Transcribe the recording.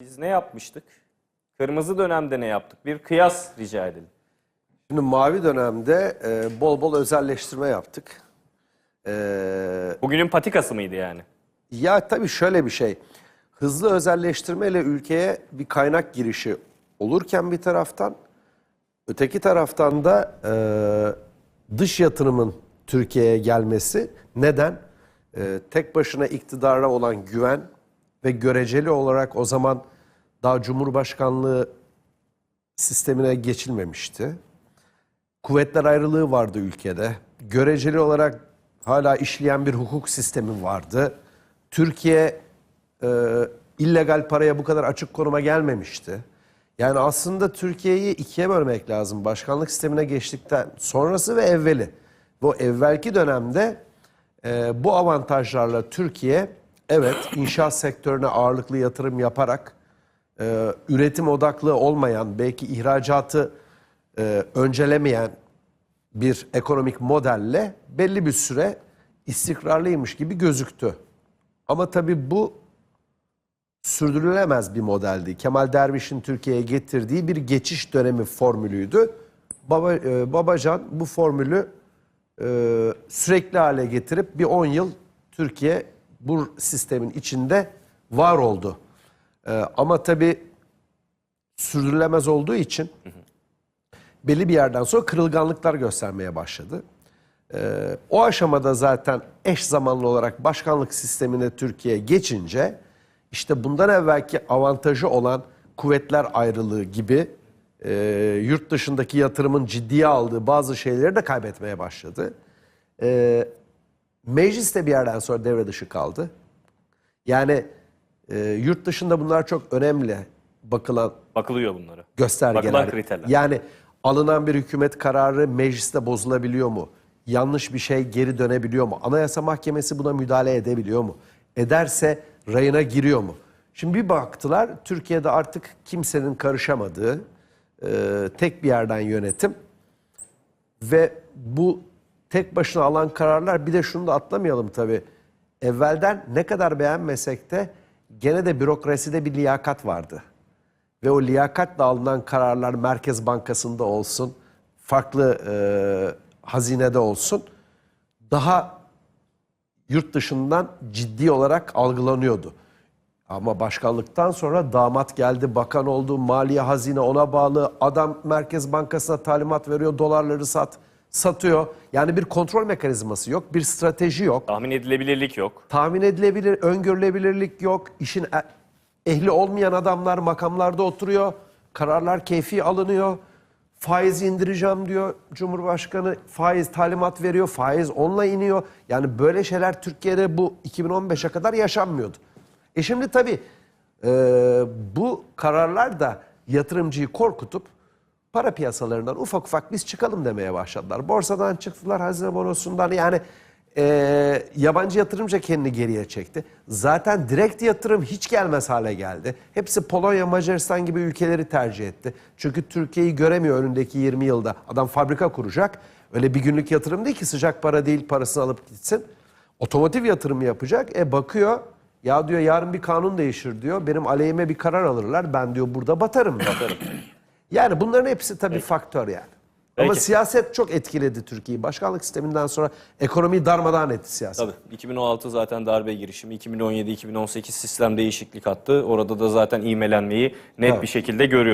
Biz ne yapmıştık? Kırmızı dönemde ne yaptık? Bir kıyas rica edelim. Şimdi mavi dönemde e, bol bol özelleştirme yaptık. E, Bugünün patikası mıydı yani? ya tabii şöyle bir şey. Hızlı özelleştirmeyle ülkeye bir kaynak girişi olurken bir taraftan, öteki taraftan da e, dış yatırımın Türkiye'ye gelmesi. Neden? E, tek başına iktidara olan güven ve göreceli olarak o zaman daha Cumhurbaşkanlığı sistemine geçilmemişti. Kuvvetler ayrılığı vardı ülkede. Göreceli olarak hala işleyen bir hukuk sistemi vardı. Türkiye e, illegal paraya bu kadar açık konuma gelmemişti. Yani aslında Türkiye'yi ikiye bölmek lazım. Başkanlık sistemine geçtikten sonrası ve evveli. Bu evvelki dönemde e, bu avantajlarla Türkiye evet inşaat sektörüne ağırlıklı yatırım yaparak e, üretim odaklı olmayan belki ihracatı e, öncelemeyen bir ekonomik modelle belli bir süre istikrarlıymış gibi gözüktü. Ama tabii bu sürdürülemez bir modeldi. Kemal Derviş'in Türkiye'ye getirdiği bir geçiş dönemi formülüydü. Baba, e, Babacan bu formülü e, sürekli hale getirip bir 10 yıl Türkiye bu sistemin içinde var oldu. E, ama tabii sürdürülemez olduğu için belli bir yerden sonra kırılganlıklar göstermeye başladı. Ee, o aşamada zaten eş zamanlı olarak başkanlık sistemine Türkiye geçince işte bundan evvelki avantajı olan kuvvetler ayrılığı gibi e, yurt dışındaki yatırımın ciddiye aldığı bazı şeyleri de kaybetmeye başladı. Ee, meclis de bir yerden sonra devre dışı kaldı. Yani e, yurt dışında bunlar çok önemli bakılan Bakılıyor bunlara. göstergeler. Bakılan kriterler. Yani alınan bir hükümet kararı mecliste bozulabiliyor mu? Yanlış bir şey geri dönebiliyor mu? Anayasa Mahkemesi buna müdahale edebiliyor mu? Ederse rayına giriyor mu? Şimdi bir baktılar Türkiye'de artık kimsenin karışamadığı e, tek bir yerden yönetim ve bu tek başına alan kararlar bir de şunu da atlamayalım tabii. Evvelden ne kadar beğenmesek de gene de bürokraside bir liyakat vardı. Ve o liyakatla alınan kararlar Merkez Bankası'nda olsun, farklı e, hazinede olsun daha yurt dışından ciddi olarak algılanıyordu. Ama başkanlıktan sonra damat geldi, bakan oldu, maliye hazine ona bağlı. Adam Merkez Bankası'na talimat veriyor, dolarları sat, satıyor. Yani bir kontrol mekanizması yok, bir strateji yok Tahmin edilebilirlik yok. tahmin edilebilir, öngörülebilirlik yok. İşin e- ehli olmayan adamlar makamlarda oturuyor. Kararlar keyfi alınıyor. Faiz indireceğim diyor Cumhurbaşkanı. Faiz talimat veriyor. Faiz onunla iniyor. Yani böyle şeyler Türkiye'de bu 2015'e kadar yaşanmıyordu. E şimdi tabii e, bu kararlar da yatırımcıyı korkutup para piyasalarından ufak ufak biz çıkalım demeye başladılar. Borsadan çıktılar, hazine bonosundan yani e, yabancı yatırımcı kendini geriye çekti. Zaten direkt yatırım hiç gelmez hale geldi. Hepsi Polonya, Macaristan gibi ülkeleri tercih etti. Çünkü Türkiye'yi göremiyor önündeki 20 yılda. Adam fabrika kuracak. Öyle bir günlük yatırım değil ki sıcak para değil parasını alıp gitsin. Otomotiv yatırımı yapacak. E bakıyor ya diyor yarın bir kanun değişir diyor. Benim aleyhime bir karar alırlar. Ben diyor burada batarım. Batarım. Yani bunların hepsi tabii faktör yani. Ama Peki. siyaset çok etkiledi Türkiye'yi. Başkanlık sisteminden sonra ekonomiyi darmadağın etti siyaset. Tabii 2016 zaten darbe girişimi, 2017-2018 sistem değişiklik attı. Orada da zaten ivmelenmeyi net Evet. bir şekilde görüyoruz.